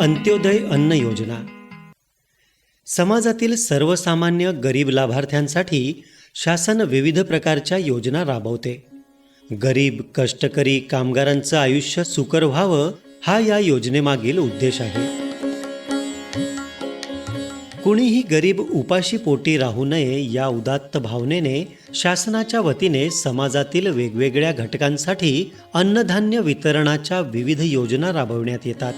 अंत्योदय अन्न योजना. समाजातील सर्वसामान्य गरीब लाभार्थ्यांसाठी शासन विविध प्रकारच्या योजना राबवते. गरीब कष्टकरी कामगारांचं आयुष्य सुकर व्हावं हा या योजनेमागील उद्देश आहे. कुणीही गरीब उपाशी पोटी राहू नये या उदात्त भावनेने शासनाच्या वतीने समाजातील वेगवेगळ्या घटकांसाठी अन्नधान्य वितरणाच्या विविध योजना राबवण्यात येतात.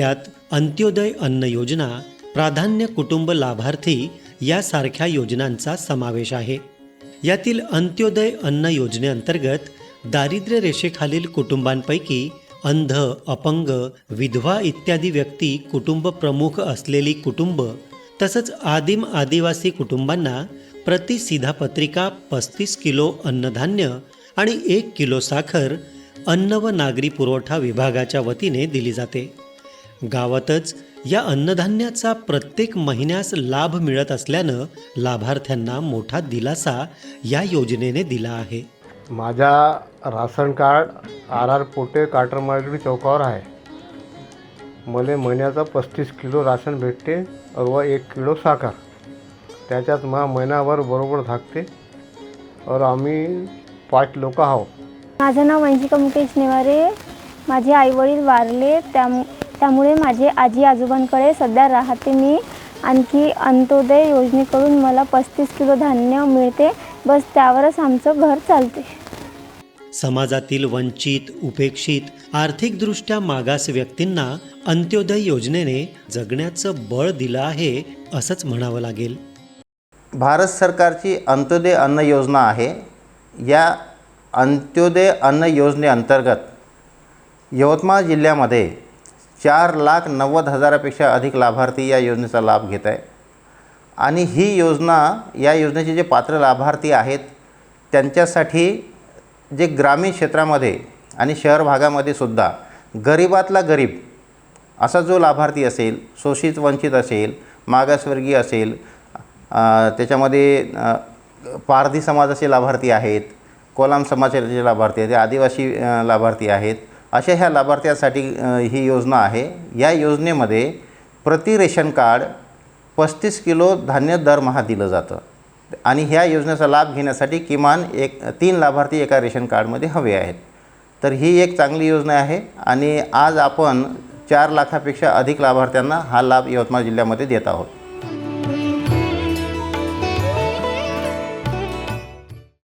त्यात अंत्योदय अन्न योजना प्राधान्य कुटुंब लाभार्थी यासारख्या योजनांचा समावेश आहे. यातील अंत्योदय अन्न योजनेअंतर्गत दारिद्र्य रेषेखालील कुटुंबांपैकी अंध अपंग विधवा इत्यादी व्यक्ती कुटुंब प्रमुख असलेली कुटुंब तसंच आदिम आदिवासी कुटुंबांना प्रति सिधापत्रिका पस्तीस किलो अन्नधान्य आणि एक किलो साखर अन्न व नागरी पुरवठा विभागाच्या वतीने दिली जाते. गावातच या अन्नधान्याचा प्रत्येक महिन्यास लाभ मिळत असल्यानं लाभार्थ्यांना मोठा दिलासा या योजनेने दिला आहे. माझा ration card R R Pote काटरमार्गडी चौकावर आहे. मला महिन्याचा पस्तीस किलो राशन भेटते व एक किलो साखर. त्याच्यात मा महिनाभर बरोबर थाकते और आम्ही पाच लोक आहो माझं नाव वंशिका मुकेश नेवारे. माझे आईवडील वारले त्यामु त्यामुळे माझे आजी आजोबांकडे सध्या राहते मी. आणखी अंत्योदय योजनेकडून मला पस्तीस किलो धान्य मिळते. बस त्यावरच आमचं घर चालते. समाजातील वंचित उपेक्षित आर्थिकदृष्ट्या मागास व्यक्तींना अंत्योदय योजनेने जगण्याचं बळ दिलं आहे असंच म्हणावं लागेल. भारत सरकारची अंत्योदय अन्न योजना आहे. या अंत्योदय अन्न योजनेअंतर्गत यवतमाळ जिल्ह्यामध्ये चार लाख नव्वद हजारापेक्षा अधिक लाभार्थी या योजनेचा लाभ घेत आहे. आणि ही योजना या योजनेचे जे पात्र लाभार्थी आहेत त्यांच्यासाठी जे ग्रामीण क्षेत्रामध्ये आणि शहर भागामध्ये सुद्धा गरीबातला गरीब असा जो लाभार्थी असेल शोषित वंचित असेल मागासवर्गीय असेल त्याच्यामध्ये पारधी समाजाचे लाभार्थी आहेत कोलाम समाजाचे लाभार्थी आहेत आदिवासी लाभार्थी आहेत अशा ह्या लाभार्थ्यासाठी ही योजना आहे. या योजनेमध्ये प्रति रेशन कार्ड पस्तीस किलो धान्य दरमहा दिलं जातं. आणि ह्या योजनेचा लाभ घेण्यासाठी किमान एक तीन लाभार्थी एका रेशन कार्डमध्ये हवे आहेत. तर ही एक चांगली योजना आहे आणि आज आपण चार लाखापेक्षा अधिक लाभार्थ्यांना हा लाभ यवतमाळ जिल्ह्यामध्ये देत आहोत.